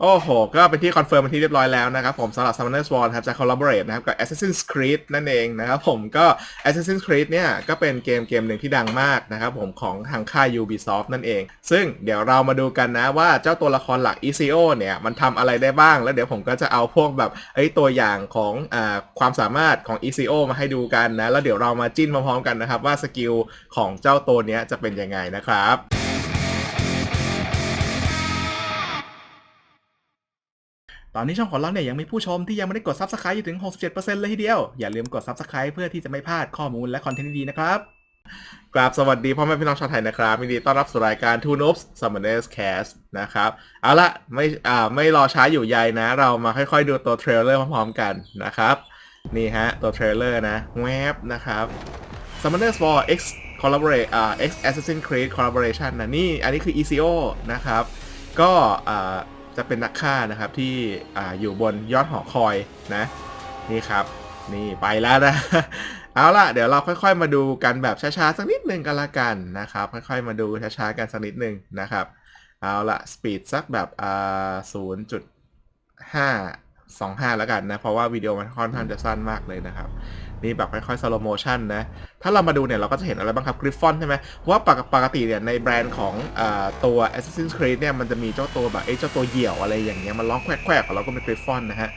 โอ้โห ก็เป็นที่คอนเฟิร์มเป็นที่เรียบร้อยแล้วนะครับผมสำหรับ Summoner's War ครับจะ collaborate นะครับกับ Assassin's Creed นั่นเองนะครับผมก็ Assassin's Creed เนี่ยก็เป็นเกมเกมหนึ่งที่ดังมากนะครับผมของทางค่าย Ubisoft นั่นเอง ซึ่งเดี๋ยวเรามาดูกันนะว่าเจ้าตัวละครหลัก ECO เนี่ยมันทำอะไรได้บ้าง แล้วเดี๋ยวผมก็จะเอาพวกแบบเอ้ยตัวอย่างของอความสามารถของ ECO มาให้ดูกันนะแล้วเดี๋ยวเรามาจิ้นพร้อมๆกันนะครับว่าสกิลของเจ้าตัวเนี้ยจะเป็นยังไงนะครับ ตอนนี้ช่องของเราเนี่ยยังมีผู้ชมที่ยังไม่ได้กด Subscribe อยู่ถึง 67%เลยทีเดียว อย่าลืมกด Subscribe เพื่อที่จะไม่พลาดข้อมูลและคอนเทนต์ดีๆนะครับกราบสวัสดีพ่อแม่พี่น้องชาวไทยนะครับยินดีต้อนรับสู่รายการ Two Noobs Summoners Cast นะครับ เอาละไม่อ่าไม่รอช้าอยู่ใยนะ เรามาค่อยๆดูตัวเทรลเลอร์พร้อมๆกันนะครับ นี่ฮะ ตัวเทรลเลอร์นะแวบนะครับ Summoners War X Collaborate อ่า X Assassin's Creed Collaboration นะนี่อันนี้คือ ECO นะครับ ก็อ่า จะเป็นนักฆ่านะครับที่อ่าอยู่บนยอดหอคอยนะนี่ครับนี่ไปแล้วนะเอาล่ะเดี๋ยวเราค่อยๆมาดูกันแบบช้าๆสักนิดหนึ่งกันละกันนะครับค่อยๆมาดูช้าๆกันสักนิดหนึ่งนะครับเอาล่ะสปีดสักแบบอ่าศูนย์จุดห้า สองห้าแล้วกันนะ เพราะว่าวิดีโอมันค่อนข้างจะสั้นมากเลยนะครับ นี่แบบค่อยๆ slow motion นะ ถ้าเรามาดูเนี่ย เราก็จะเห็นอะไรบ้างครับ Griffon ใช่ไหมเพราะว่าปกติเนี่ย ในแบรนด์ของอตัว Assassin's Creed เนี่ย มันจะมีเจ้าตัวแบบเอ้เจ้าตัวเหยี่ยวอะไรอย่างเงี้ยมันร้องแควกๆของเราก็เป็น Griffon นะฮะ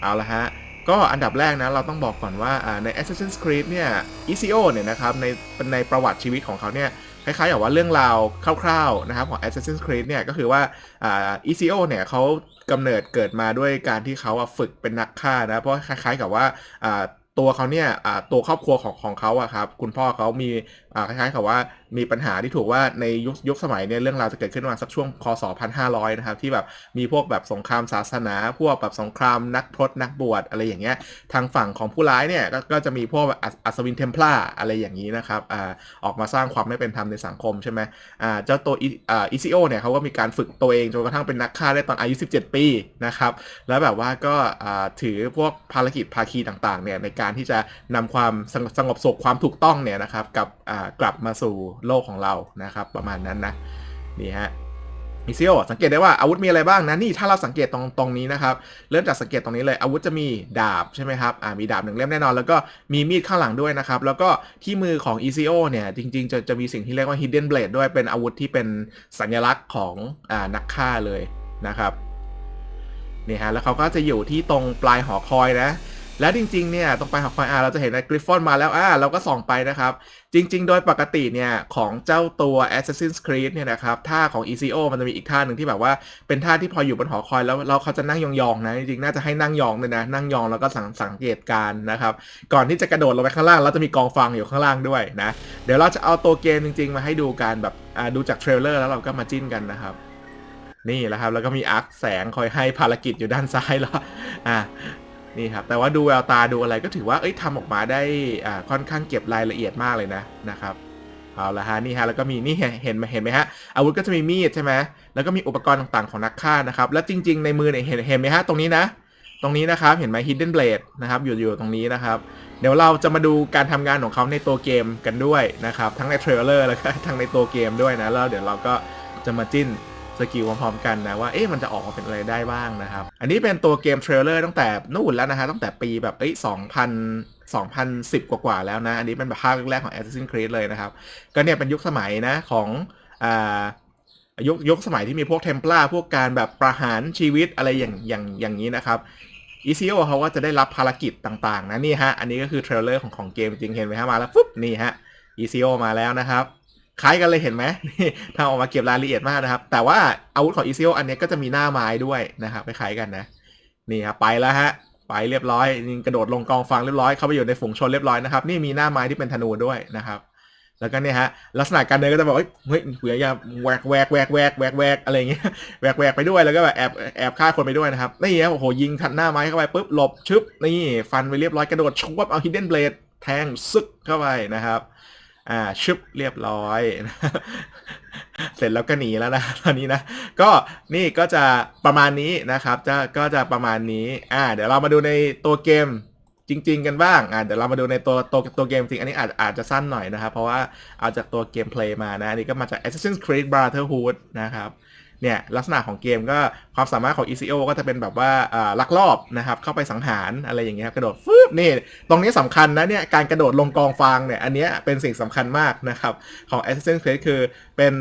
เอาละฮะก็อันดับแรกนะ เราต้องบอกก่อนว่าอ่าใน Assassin's Creed เนี่ย ECO เนี่ยนะครับในในประวัติชีวิตของเขาเนี่ย คล้ายๆกับว่าเรื่องราวคร่าวๆนะครับของ Assassin's Creed เนี่ยก็คือว่าอ่า ECO เนี่ยเขากำเนิดเกิดมาด้วยการที่เขาฝึกเป็นนักฆ่านะเพราะคล้าย ๆ กับว่าอ่าตัวเขาเนี่ยอ่าตัวครอบครัวของของเขาอะครับคุณพ่อเขามีอ่าคล้ายๆกับว่ามีปัญหาที่ถูกว่าในยุคยุคสมัยเนี่ยเรื่องราวจะเกิดขึ้นมาสักช่วงคศ1500นะครับที่แบบมีพวกแบบสงครามศาสนา พวกแบบสงครามนักพรตนักบวชอะไรอย่างเงี้ยทางฝั่งของผู้ร้ายเนี่ยก็ก็จะมีพวกอัศวินเทมพลาอะไรอย่างนี้นะครับอ่าออกมาสร้างความไม่เป็นธรรมในสังคมใช่ไหมอ่าเจ้าตัวอีอ่าอีซีโอเนี่ยเขาก็มีการฝึกตัวเองจนกระทั่งเป็นนักฆ่าได้ตอนอายุ 17 ปีนะครับแล้วแบบว่าก็อ่าถือพวกภารกิจภาคีต่างๆเนี่ยในการที่จะนำความสงบสงบสุขความถูกต้องเนี่ยนะครับกับอ่ากลับมาสู่โลกของเรานะครับ ประมาณนั้นนะนี่ฮะมิซิโอสังเกตได้ว่าอาวุธมีอะไรบ้างนะนี่ถ้าเราสังเกตตรงตรงนี้นะครับ เริ่มจากสังเกตตรงนี้เลยอาวุธจะมีดาบใช่ไหมครับอ่ามีดาบหนึ่งเล่มแน่นอน แล้วก็มีมีดข้างหลังด้วยนะครับ แล้วก็ที่มือของ ECO เนี่ย จริง ๆ จะจะมีสิ่งที่เรียกว่า Hidden Blade ด้วยเป็นอาวุธที่เป็นสัญลักษณ์ของอ่านักฆ่าเลยนะครับนี่ฮะแล้วเขาก็จะอยู่ที่ตรงปลายหอคอยนะ แล้วจริงๆเนี่ยตรงไปลายหอคอยอาเราจะเห็นในกริฟฟอนมาแล้วอ่าเราก็ส่องไปนะครับ จริง ๆ โดยปกติเนี่ยของเจ้าตัว Assassin's Creed เนี่ยนะครับท่าของ ECO มันจะมีอีกท่าหนึ่งที่แบบว่าเป็นท่าที่พออยู่บนหอคอยแล้วเราเขาจะนั่งยองๆนะจริงๆน่าจะให้นั่งยองเลยนะนั่งยองแล้วก็สังสังเกตการนะครับก่อนที่จะกระโดดลงไปข้างล่างแล้วจะมีกองฟังอยู่ข้างล่างด้วยนะเดี๋ยวเราจะเอาตัวเกมจริง ๆ มาให้ดูกันแบบอ่าดูจากเทรลเลอร์แล้วเราก็มาจิ้นกันนะครับนี่แหละครับแล้วก็มีอาร์คแสงคอยให้ภารกิจอยู่ด้านซ้ายแล้วอ่า นี่ครับ แต่ว่าดูแววตาดูอะไรก็ถือว่า เอ้ยทำออกมาได้อ่าค่อนข้างเก็บรายละเอียดมากเลยนะนะครับ เอาละฮะนี่ฮะแล้วก็มีนี่เห็นเห็นเห็นไหมฮะอาวุธก็จะมีมีดใช่ไหมแล้วก็มีอุปกรณ์ต่างๆของนักฆ่านะครับ แล้วจริง ๆ ในมือเนี่ยเห็นเห็นไหมฮะตรงนี้นะ ตรงนี้นะครับเห็นไหม hidden blade นะครับอยู่อยู่ตรงนี้นะครับ เดี๋ยวเราจะมาดูการทำงานของเขาในตัวเกมกันด้วยนะครับทั้งในเทรลเลอร์แล้วก็ทั้งในตัวเกมด้วยนะแล้วเดี๋ยวเราก็จะมาจิ้น สกิลพร้อมๆกันนะว่าเอ๊ะมันจะออกมาเป็นอะไรได้บ้างนะครับ อันนี้เป็นตัวเกมเทรลเลอร์ตั้งแต่นู่นแล้วนะฮะตั้งแต่ปีแบบเอ้ย2000 2010 กว่าๆแล้วนะ อันนี้เป็นแบบภาคแรกของ Assassin's Creed เลยนะครับ ก็เนี่ยเป็นยุคสมัยนะของอ่ายุคยุคสมัยที่มีพวกเทม p ล a พวกการแบบประหารชีวิตอะไรอย่างอย่างอย่างนี้นะครับ ECO เขาก็จะได้รับภารกิจต่างๆนะนี่ฮะ อันนี้ก็คือเทรลเลอร์ของของเกมจริงเห็นไหมฮะมาแล้วปุ๊บนี่ฮะ ECO มาแล้วนะครับ คล้ายกันเลยเห็นไหมทำออกมาเก็บรายละเอียดมากนะครับ แต่ว่าอาวุธของ ECO อันนี้ก็จะมีหน้าไม้ด้วยนะครับคล้ายกันนะ นี่ครับไปแล้วฮะ ไปเรียบร้อยกระโดดลงกองฟางเรียบร้อย เข้าไปอยู่ในฝูงชนเรียบร้อยนะครับ นี่มีหน้าไม้ที่เป็นธนูด้วยนะครับ แล้วก็เนี่ยฮะ ลักษณะการเดินก็จะบอกเฮ้ยเฮ้ยเผื่ออย่าแหวกแหวกแหวกแหวกแหวกแหวกอะไรอย่างเงี้ยแหวกแหวกไปด้วย แล้วก็แบบแอบแอบฆ่าคนไปด้วยนะครับ นี่ฮะโอ้โหยิงทันหน้าไม้เข้าไปปุ๊บ หลบชึบ นี่ ฟันไปเรียบร้อย กระโดดชวบเอา hidden blade แทงซึกเข้าไปนะครับ อ่าชึบเรียบร้อย เสร็จแล้วก็หนีแล้วนะตอนนี้นะ ก็นี่ก็จะประมาณนี้นะครับ จะก็จะประมาณนี้อ่าเดี๋ยวเรามาดูในตัวเกมจริง ๆ กันบ้างอ่าเดี๋ยวเรามาดูในตัวตัวตัวเกมจริง อันนี้อาจอาจจะสั้นหน่อยนะครับ เพราะว่าเอาจากตัวเกมเพลย์มานะ อันนี้ก็มาจาก Assassin's Creed Brotherhood นะครับ เนี่ยลักษณะของเกมก็ความสามารถของ ECO ก็จะเป็นแบบว่าลักลอบนะครับเข้าไปสังหารอะไรอย่างเงี้ยกระโดดฟึบนี่ตรงนี้สำคัญนะเนี่ยการกระโดดลงกองฟางเนี่ยอันเนี้ยเป็นสิ่งสำคัญมากนะครับของ Assassin's Creed คือเป็น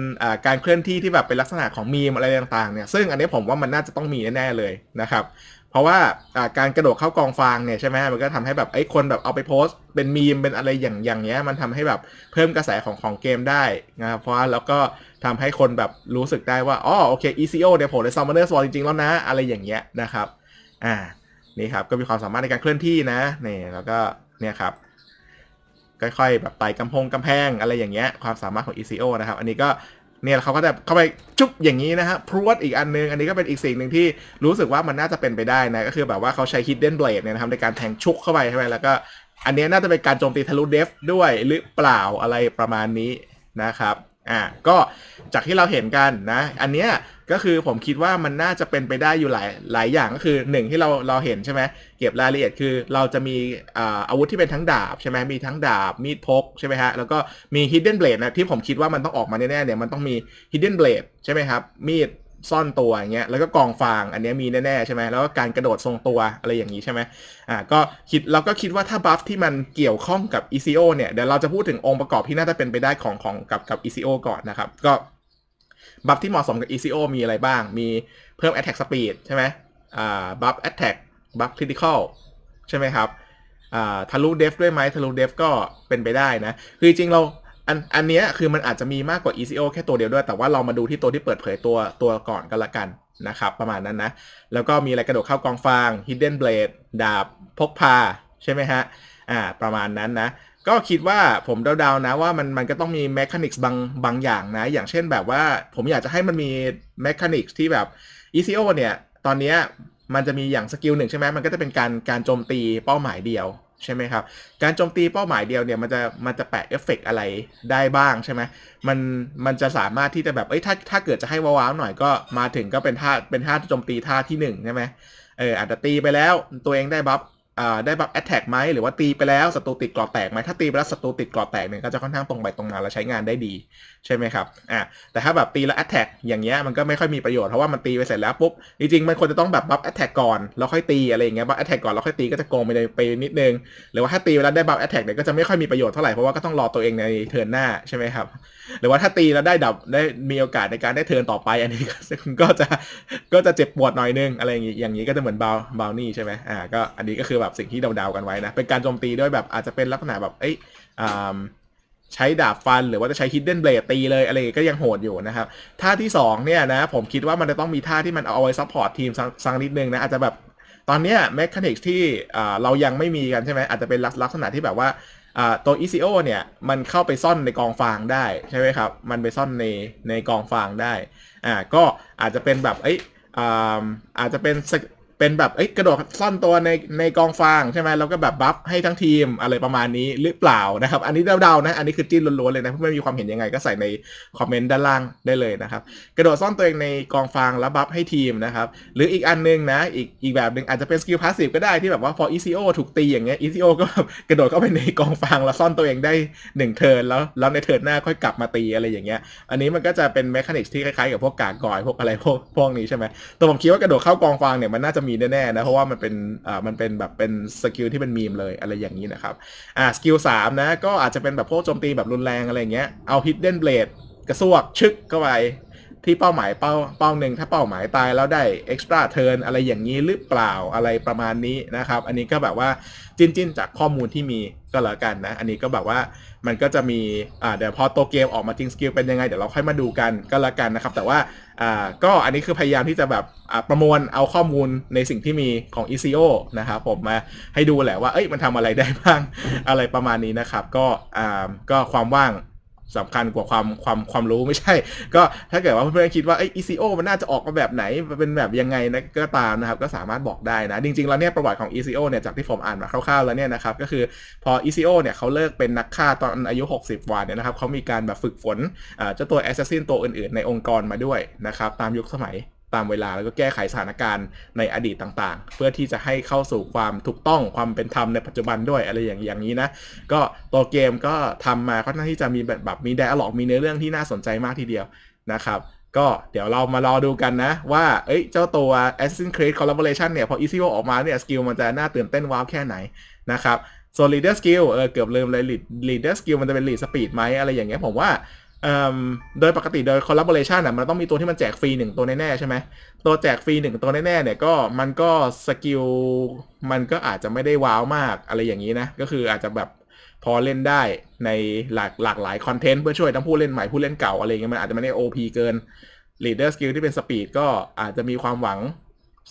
การเคลื่อนที่ที่แบบเป็นลักษณะของมีมอะไรต่างๆเนี่ยซึ่งอันนี้ผมว่ามันน่าจะต้องมีแน่ๆเลยนะครับ เพราะว่าการกระโดดเข้ากองฟางเนี่ยใช่ไหมมันก็ทำให้แบบไอ้คนแบบเอาไปโพสต์ เป็นมีมเป็นอะไรอย่างอย่างเงี้ยมันทำให้แบบเพิ่มกระแสของของเกมได้นะครับเพราะว่าแล้วก็ทำให้คนแบบรู้สึกได้ว่าอ๋อโอเค ECO เนี่ยโผล่ใน Summoner Sword จริงๆแล้วนะ อะไรอย่างเงี้ยนะครับอ่านี่ครับก็มีความสามารถในการเคลื่อนที่นะนี่แล้วก็เนี่ยครับค่อยๆแบบไต่กำพงกำแพงอะไรอย่างเงี้ยความสามารถของ ECO นะครับ อันนี้ก็ เนี่ยเขาก็จะเข้าไปจุ๊บอย่างนี้นะฮะพรวดอีกอันนึง อันนี้ก็เป็นอีกสิ่งหนึ่งที่รู้สึกว่ามันน่าจะเป็นไปได้นะ ก็คือแบบว่าเขาใช้ hidden blade เนี่ยนะครับในการแทงชุกเข้าไปใช่ไหมแล้วก็ อันนี้น่าจะเป็นการโจมตีทะลุเดฟด้วยหรือเปล่าอะไรประมาณนี้นะครับ อ่าก็จากที่เราเห็นกันนะ อันเนี้ยก็คือผมคิดว่ามันน่าจะเป็นไปได้อยู่หลายหลายอย่างก็คือหนึ่งที่เราเราเห็นใช่ไหมเก็บรายละเอียดคือเราจะมีอาอาวุธที่เป็นทั้งดาบใช่ไหมมีทั้งดาบมีดพกใช่ไหมฮะแล้วก็มี hidden blade นะที่ผมคิดว่ามันต้องออกมาแน่ๆเนี่ยมันต้องมี hidden blade ใช่ไหมครับมีด ซ่อนตัวอย่างเงี้ยแล้วก็กองฟางอันเนี้ยมีแน่ๆใช่ไหมแล้วก็การกระโดดทรงตัวอะไรอย่างนี้ใช่ไหมอ่าก็คิดเราก็คิดว่าถ้าบัฟที่มันเกี่ยวข้องกับ ECO เนี่ยเดี๋ยวเราจะพูดถึงองค์ประกอบที่น่าจะเป็นไปได้ของของกับกับ ECO ก่อนนะครับก็บัฟที่เหมาะสมกับ ECO มีอะไรบ้าง มีเพิ่ม attack speed ใช่ไหมอ่าบัฟ attack บัฟ critical ใช่ไหมครับอ่าทะลุ def ด้วยไหมทะลุ def ก็เป็นไปได้นะ คือจริงเรา อันอันเนี้ยคือมันอาจจะมีมากกว่า ECO แค่ตัวเดียวด้วย แต่ว่าเรามาดูที่ตัวที่เปิดเผยตัวตัวก่อนกันละกันนะครับ ประมาณนั้นนะ แล้วก็มีอะไรกระโดดเข้ากองฟาง hidden blade ดาบพกพา ใช่ไหมฮะ อ่า ประมาณนั้นนะ ก็คิดว่าผมเดาๆนะว่ามันมันก็ต้องมีแมคานิกส์บางบางอย่างนะ อย่างเช่นแบบว่าผมอยากจะให้มันมีแมคานิกส์ที่แบบ ECO เนี่ย ตอนเนี้ยมันจะมีอย่างสกิลหนึ่งใช่ไหมมันก็จะเป็นการการโจมตีเป้าหมายเดียว ใช่ไหมครับ การโจมตีเป้าหมายเดียวเนี่ยมันจะมันจะแปะเอฟเฟกต์อะไรได้บ้างใช่ไหมมันมันจะสามารถที่จะแบบเอ้ยถ้าถ้าเกิดจะให้ว้าวๆหน่อยก็มาถึงก็เป็นท่าเป็นท่าโจมตีท่าที่หนึ่งใช่ไหมเอออาจจะตีไปแล้วตัวเองได้บัฟ ได้แบัฟแอตแทกไหมหรือว่าตีไปแล้วศัตรูติดกรอบแตกไหมถ้าตีไปแล้วศัตรูติดกรอบแตกเนี่ยก็จะค่อนข้างตรงไปตรงมาและใช้งานได้ดีใช่ไหมครับอ่าแต่ถ้าแบบตีแล้วแอตแทกอย่างเงี้ยมันก็ไม่ค่อยมีประโยชน์เพราะว่ามันตีไปเสร็จแล้วปุ๊บจริงๆมันควรจะต้องแบบบัฟแอตแทกก่อนแล้วค่อยตีอะไรอย่างเงี้ยบัฟแอตแทกก่อนแล้วค่อยตีก็จะโกงไปไปนิดนึงหรือว่าถ้าตีไปแล้วได้บัฟแอตแทกเนี่ยก็จะไม่ค่อยมีประโยชน์เท่าไหร่เพราะว่าก็ต้องรอตัวเองในเทิร์นหน้าใช่ไหมครับ หรือว่าถ้าตีแล้วได้ดับได้มีโอกาสในการได้เทินต่อไป อันนี้ก็จะก็จะเจ็บปวดหน่อยนึงอะไรอย่างงี้อย่างนี้ก็จะเหมือนบาวบาวนี่ใช่ไหมอ่าก็อันนี้ก็คือแบบสิ่งที่เดาๆกันไว้นะ เป็นการโจมตีด้วยแบบอาจจะเป็นลักษณะแบบเอ้ยอ่าใช้ดาบฟันหรือว่าจะใช้ hidden blade ตีเลยอะไรก็ยังโหดอยู่นะครับท่าที่2เนี่ยนะผมคิดว่ามันจะต้องมีท่าที่มันเอาไว้ซัพพอร์ตทีมสักนิดนึงนะอาจจะแบบตอนเนี้ยแมคานิกที่เรายังไม่มีกันใช่ไหมอาจจะเป็นลักษณะที่แบบว่า ตัว ECO เนี่ยมันเข้าไปซ่อนในกองฟางได้ใช่ไหมครับ มันไปซ่อนในในกองฟางได้อ่าก็อาจจะเป็นแบบเอ้ยอาจจะเป็น เป็นแบบเอ้ยกระโดดซ่อนตัวในในกองฟางใช่ไหมแล้วก็แบบบัฟให้ทั้งทีมอะไรประมาณนี้หรือเปล่านะครับ อันนี้เดาๆนะ อันนี้คือจิ้นล้วนๆเลยนะไม่มีความเห็นยังไงก็ใส่ในคอมเมนต์ด้านล่างได้เลยนะครับ กระโดดซ่อนตัวเองในกองฟางแล้วบัฟให้ทีมนะครับหรืออีกอันนึงนะ อีกอีกแบบหนึ่งอาจจะเป็นสกิลพาสซีฟก็ได้ที่แบบว่าพอ ECO ถูกตีอย่างเงี้ย ECO ก็กระโดดเข้าไปในกองฟางแล้วซ่อนตัวเองได้1เทิร์นแล้วแล้วในเทิร์นหน้าค่อยกลับมาตีอะไรอย่างเงี้ย อันนี้มันก็จะเป็นแมคานิกที่คล้ายๆกับพวกกากอยพวกอะไรพวกพวกนี้ใช่ไหมแต่ผมคิดว่ากระโดดเข้ากองฟางเนี่ยมันน่าจะมีแน่ๆนะเพราะว่ามันเป็นอ่ามันเป็นแบบเป็นสกิลที่เป็นมีมเลยอะไรอย่างนี้นะครับอ่าสกิลสามนะก็อาจจะเป็นแบบพวกโจมตีแบบรุนแรงอะไรเงี้ยเอาฮิดเด้นเบลดกระซวกชึกเข้าไปที่เป้าหมายเป้าเป้าหนึ่งถ้าเป้าหมายตายแล้วได้เอ็กซ์ตร้าเทิร์นอะไรอย่างนี้หรือเปล่าอะไรประมาณนี้นะครับ อันนี้ก็แบบว่า จิ้นจิ้นจากข้อมูลที่มีก็แล้วกันนะ อันนี้ก็แบบว่ามันก็จะมีอ่าเดี๋ยวพอตัวเกมออกมาจริงสกิลเป็นยังไง เดี๋ยวเราค่อยมาดูกันก็แล้วกันนะครับ แต่ว่าอ่าก็อันนี้คือพยายามที่จะแบบอ่าประมวลเอาข้อมูลในสิ่งที่มีของ ECO นะครับผมมาให้ดูแหละว่าเอ้ยมันทำอะไรได้บ้างอะไรประมาณนี้นะครับ ก็อ่าก็ความว่าง สำคัญกว่าความความความรู้ไม่ใช่ ก็ถ้าเกิดว่าเพื่อนๆคิดว่าไอ้ ECO มันน่าจะออกมาแบบไหนเป็นแบบยังไงนะก็ตามนะครับก็สามารถบอกได้นะ จริงๆ แล้วเนี่ยประวัติของ ECO เนี่ยจากที่ผมอ่านมาคร่าวๆแล้วเนี่ยนะครับก็คือพอ ECO เนี่ยเขาเลิกเป็นนักฆ่าตอนอายุ 60 วันเนี่ยนะครับเขามีการแบบฝึกฝนเจ้าตัว Assassin ตัวอื่นๆ ในองค์กรมาด้วยนะครับตามยุคสมัย ตามเวลาแล้วก็แก้ไขสถานการณ์ในอดีตต่างๆ เพื่อที่จะให้เข้าสู่ความถูกต้องความเป็นธรรมในปัจจุบันด้วยอะไรอย่างอย่างนี้นะ ก็ตัวเกมก็ทำมาค่อนข้างที่จะมีแบบแบบมีไดอะล็อกมีเนื้อเรื่องที่น่าสนใจมากทีเดียวนะครับก็เดี๋ยวเรามารอดูกันนะ ว่า เอ้ย เจ้าตัว Assassin's Creed Collaboration เนี่ย พอ ECO ออกมาเนี่ย สกิลมันจะน่าตื่นเต้นว้าวแค่ไหนนะครับ ส่วน Leader Skill เออเกือบลืมเลย Leader Skill มันจะเป็น Lead Speed ไหมอะไรอย่างเงี้ยผมว่า โดยปกติโดย collaboration อะมันต้องมีตัวที่มันแจกฟรีหนึ่งตัวแน่ๆใช่ไหมตัวแจกฟรีหนึ่งตัวแน่ๆเนี่ยก็มันก็สกิลมันก็อาจจะไม่ได้ว้าวมากอะไรอย่างนี้นะ ก็คืออาจจะแบบพอเล่นได้ในหลากหลากหลายคอนเทนต์เพื่อช่วยทั้งผู้เล่นใหม่ผู้เล่นเก่าอะไรเงี้ยมันอาจจะไม่ได้ OP เกิน leader skill ที่เป็นสปีดก็อาจจะมีความหวัง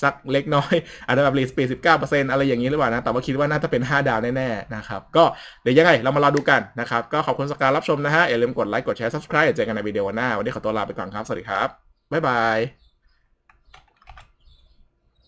สักเล็กน้อยอาจจะแบบ lead speed 19%อะไรอย่างนี้หรือเปล่านะ แต่ว่าคิดว่าน่าจะเป็น 5 ดาวแน่ๆนะครับ ก็เดี๋ยวยังไงเรามารอดูกันนะครับ ก็ขอบคุณสกการรับชมนะฮะ อย่าลืมกดไลค์ กดแชร์ subscribe เจอกันในวิดีโอหน้า วันนี้ขอตัวลาไปก่อนครับ สวัสดีครับ บ๊ายบาย